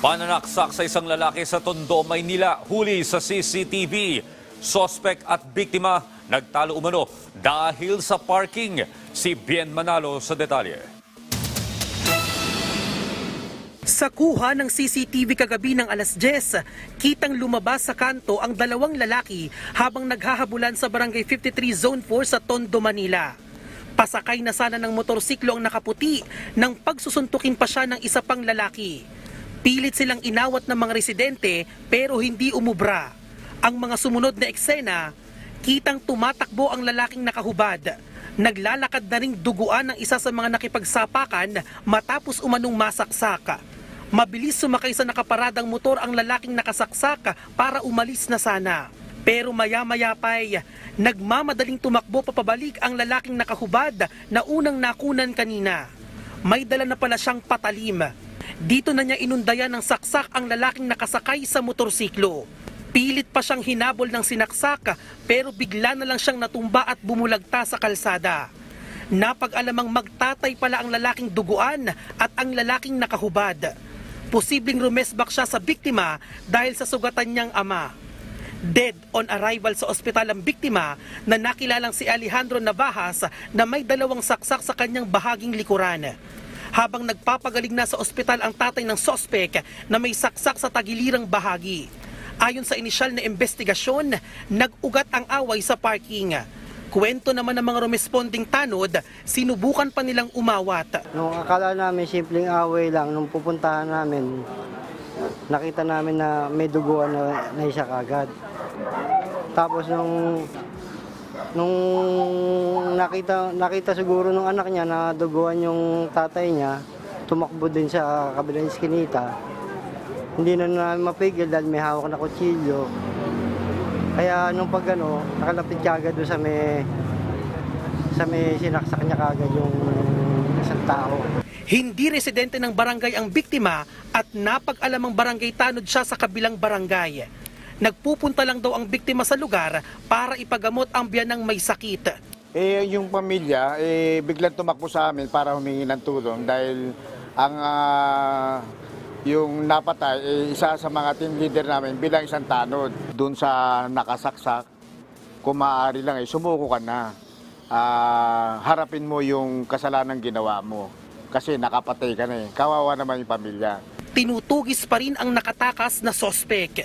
Pananaksak sa isang lalaki sa Tondo, Maynila, huli sa CCTV. Sospek at biktima nagtalo umano dahil sa parking. Si Bien Manalo sa detalye. Sa kuha ng CCTV kagabi ng alas 10, kitang lumabas sa kanto ang dalawang lalaki habang naghahabulan sa Barangay 53 Zone 4 sa Tondo, Manila. Pasakay na sana ng motorsiklo ang nakaputi nang pagsusuntukin pa siya ng isa pang lalaki. Pilit silang inawat ng mga residente pero hindi umubra. Ang mga sumunod na eksena, kitang tumatakbo ang lalaking nakahubad. Naglalakad na ring duguan ng isa sa mga nakipagsapakan matapos umanong masaksak. Mabilis sumakay sa nakaparadang motor ang lalaking nakasaksak para umalis na sana. Pero maya-maya pa'y nagmamadaling tumakbo papabalik ang lalaking nakahubad na unang nakunan kanina. May dala na pala siyang patalim. Dito na niya inundayan ng saksak ang lalaking nakasakay sa motorsiklo. Pilit pa siyang hinabol ng sinaksak pero bigla na lang siyang natumba at bumulagta sa kalsada. Napag-alamang magtatay pala ang lalaking duguan at ang lalaking nakahubad. Posibleng rumesbak siya sa biktima dahil sa sugatan niyang ama. Dead on arrival sa ospital ang biktima na nakilalang si Alejandro Navahas na may dalawang saksak sa kanyang bahaging likuran. Habang nagpapagaling na sa ospital ang tatay ng sospek na may saksak sa tagilirang bahagi. Ayon sa inisyal na investigasyon, nag-ugat ang away sa parking. Kwento naman ng mga rumesponding tanod, sinubukan pa nilang umawat. Nung akala namin simpleng away lang, nung pupuntahan namin, nakita namin na may duguan na, na isa kagad. Tapos nung nung nakita nakita siguro nung anak niya na duguan yung tatay niya, tumakbo din sa kabilang iskinita. Hindi na namin mapigil dahil may hawak na kutsilyo. Kaya nung pag ano, nakalapit kagad doon sa may sa may sinaksak niya kagad yung isang tao. Hindi residente ng barangay ang biktima at napag-alamang barangay tanod siya sa kabilang barangay. Nagpupunta lang daw ang biktima sa lugar para ipagamot ang biyanang may sakit. Eh, yung pamilya, eh, biglang tumakbo sa amin para humingi ng tulong dahil ang ah, yung napatay, eh, isa sa mga team leader namin bilang isang tanod. Doon sa nakasaksak, kung maaari lang, eh, sumuko ka na. Ah, harapin mo yung kasalanan ginawa mo. Kasi nakapatay ka na eh. Kawawa naman yung pamilya. Tinutugis pa rin ang nakatakas na sospek.